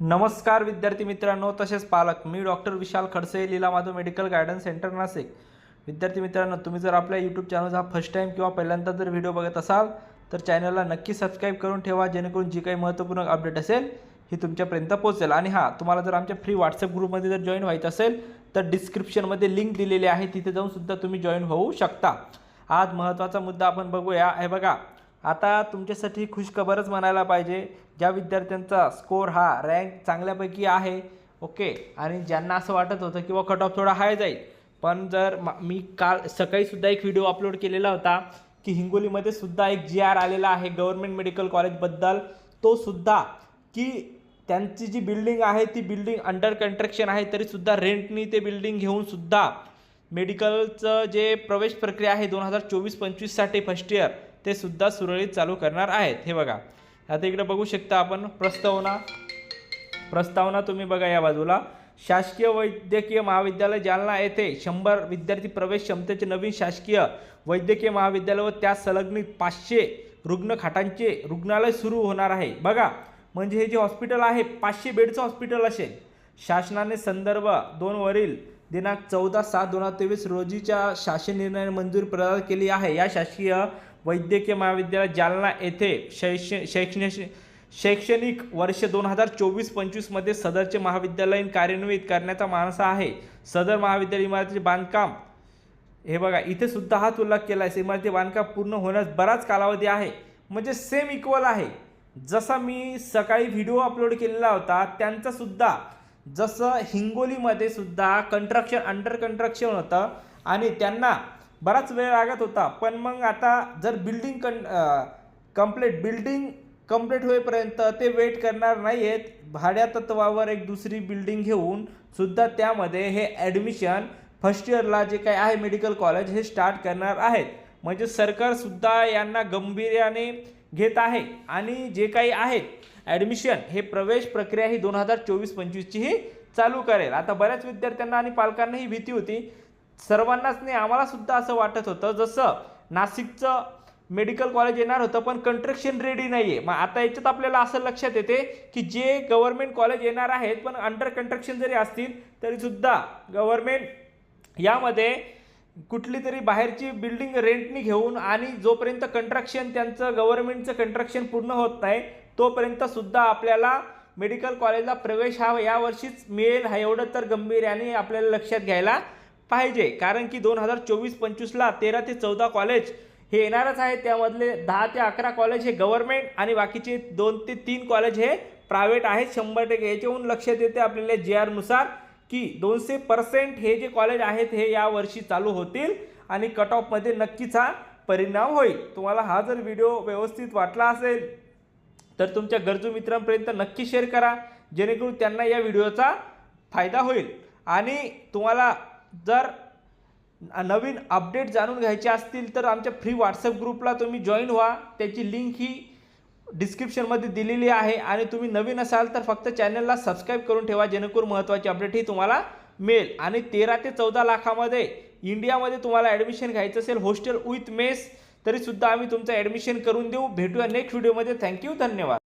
नमस्कार विद्यार्थी मित्रांनो तसेच पालक मी doctor Vishal Khadse Leela Madhav medical guidance centre Nashik. विद्यार्थी मित्रांनो तुम्ही जर आपल्या यूट्यूब चॅनल हा फर्स्ट टाईम किंवा पहिल्यांदा जर व्हिडिओ बघत असाल तर चॅनलला नक्की सबस्क्राईब करून ठेवा जेणेकरून जी काही महत्त्वपूर्ण अपडेट असेल ही तुमच्यापर्यंत पोहोचेल. आणि हां तुम्हाला जर आमच्या फ्री व्हॉट्सअप ग्रुपमध्ये जर जॉईन व्हायचं असेल तर डिस्क्रिप्शनमध्ये लिंक दिलेली आहे तिथे जाऊनसुद्धा तुम्ही जॉईन होऊ शकता. आज महत्त्वाचा मुद्दा आपण बघूया. हे बघा आता तुमच्यासाठी खुशखबरच म्हणायला पाहिजे. ज्या विद्यार्थ्यांचा स्कोर हा रँक चांगल्यापैकी आहे ओके आणि ज्यांना असं वाटत होतं की कट ऑफ थोडा हाय जाईल. पण जर मा- मी काल सकाळीसुद्धा एक व्हिडिओ अपलोड केलेला होता की हिंगोलीमध्ये सुद्धा एक जी आर आलेला आहे गव्हर्नमेंट मेडिकल कॉलेजबद्दल तो सुद्धा की त्यांची जी बिल्डिंग आहे ती बिल्डिंग अंडर कन्स्ट्रक्शन आहे तरीसुद्धा रेंटनी ते बिल्डिंग घेऊन सुद्धा मेडिकलचं जे प्रवेश प्रक्रिया आहे दोन हजार चोवीस पंचवीससाठी फर्स्ट इयर ते सुद्धा सुरळीत चालू करणार आहेत. हे बघा. आता इकडे बघू शकता आपण प्रस्तावना. प्रस्तावना तुम्ही बघा या बाजूला. शासकीय वैद्यकीय महाविद्यालय जालना येथे शंभर विद्यार्थी प्रवेश क्षमतेचे नवीन शासकीय वैद्यकीय महाविद्यालय व त्या संलग्नित पाचशे रुग्णखाटांचे रुग्णालय सुरू होणार आहे. बघा. म्हणजे हे जे हॉस्पिटल आहे पाचशे बेडचं हॉस्पिटल असेल. शासनाने संदर्भ दोन वरील दिनांक चौदा सात दोन हजार तेवीस रोजीच्या शासन निर्णयाने मंजूर प्रदान केली आहे. या शासकीय वैद्यकीय महाविद्यालय जालना येथे शैक्ष शैक्षणिक शैक्षणिक वर्ष दोन हजार चोवीस पंचवीसमध्ये सदरचे महाविद्यालयीन कार्यान्वित करण्याचा मानसा आहे. सदर महाविद्यालय इमारतीचे बांधकाम हे बघा इथे सुद्धा हाच उल्लेख केला आहे. इमारती बांधकाम पूर्ण होण्यास बराच कालावधी आहे. म्हणजे सेम इक्वल आहे. जसा मी सकाळी व्हिडिओ अपलोड केलेला होता त्यांचा सुद्धा जसं हिंगोलीमध्ये सुद्धा कंट्रक्शन अंडर कंट्रक्शन होतं आणि त्यांना बराच वेळ लागत होता. पण मग आता जर बिल्डिंग कं कंप्लीट बिल्डिंग कंप्लीट होईपर्यंत ते वेट करणार नाही आहेत भाड्या तत्वावर एक दुसरी बिल्डिंग घेऊन सुद्धा त्यामध्ये हे ॲडमिशन फर्स्ट इयरला जे काही आहे मेडिकल कॉलेज हे स्टार्ट करणार आहेत. म्हणजे सरकारसुद्धा यांना गंभीर्याने घेत आहे. आणि जे काही आहेत ॲडमिशन हे प्रवेश प्रक्रिया ही दोन हजार चोवीस पंचवीसची ही चालू करेल. आता बऱ्याच विद्यार्थ्यांना आणि पालकांना ही भीती होती. सर्वांनाच नाही आम्हाला सुद्धा असं वाटत होतं जसं नाशिकचं मेडिकल कॉलेज येणार होतं पण कंट्रक्शन रेडी नाही आहे मग आता याच्यात आपल्याला असं लक्षात येते की जे गव्हर्नमेंट कॉलेज येणार आहेत पण अंडर कंस्ट्रक्शन जरी असतील तरीसुद्धा गव्हर्नमेंट यामध्ये कुठली तरी बाहेरची बिल्डिंग रेंटनी घेऊन आणि जोपर्यंत कंट्रक्शन त्यांचं गव्हर्नमेंटचं कंट्रक्शन पूर्ण होत नाही तोपर्यंत सुद्धा आपल्याला मेडिकल कॉलेजला प्रवेश हा यावर्षीच मिळेल हा एवढं तर गंभीर्याने आपल्याला लक्षात घ्यायला पाहिजे. कारण की दोन हजार चोवीस पंचवीसला तेरा ते चौदा कॉलेज हे येणारच आहे त्यामधले दहा ते अकरा कॉलेज हे गव्हर्नमेंट आणि बाकीचे दोन ते तीन कॉलेज हे प्रायव्हेट आहेत. शंभर टक्के. याच्याहून लक्षात येते आपल्याला जे आरनुसार की दोनशे पर्सेंट हे जे कॉलेज आहेत हे यावर्षी चालू होतील आणि कट ऑफमध्ये नक्कीच हा परिणाम होईल. तुम्हाला हा जर व्हिडिओ व्यवस्थित वाटला असेल तर तुमच्या गरजू मित्रांपर्यंत नक्की शेअर करा. जेणेकरून त्यांना या व्हिडिओचा फायदा होईल. आणि तुम्हाला जर नवीन अपडेट जाणून घ्यायचे असतील तर आमच्या फ्री व्हॉट्सअप ग्रुपला तुम्ही जॉईन व्हा. त्याची लिंक ही डिस्क्रिप्शनमध्ये दिलेली आहे. आणि तुम्ही नवीन असाल तर फक्त चॅनलला सबस्क्राईब करून ठेवा. जेणेकरून महत्त्वाची अपडेट ही तुम्हाला मिळेल. आणि तेरा ते चौदा लाखामध्ये इंडियामध्ये तुम्हाला ॲडमिशन घ्यायचं असेल हॉस्टेल विथ मेस तरीसुद्धा आम्ही तुमचं ॲडमिशन करून देऊ. भेटूया नेक्स्ट व्हिडिओमध्ये थँक्यू धन्यवाद.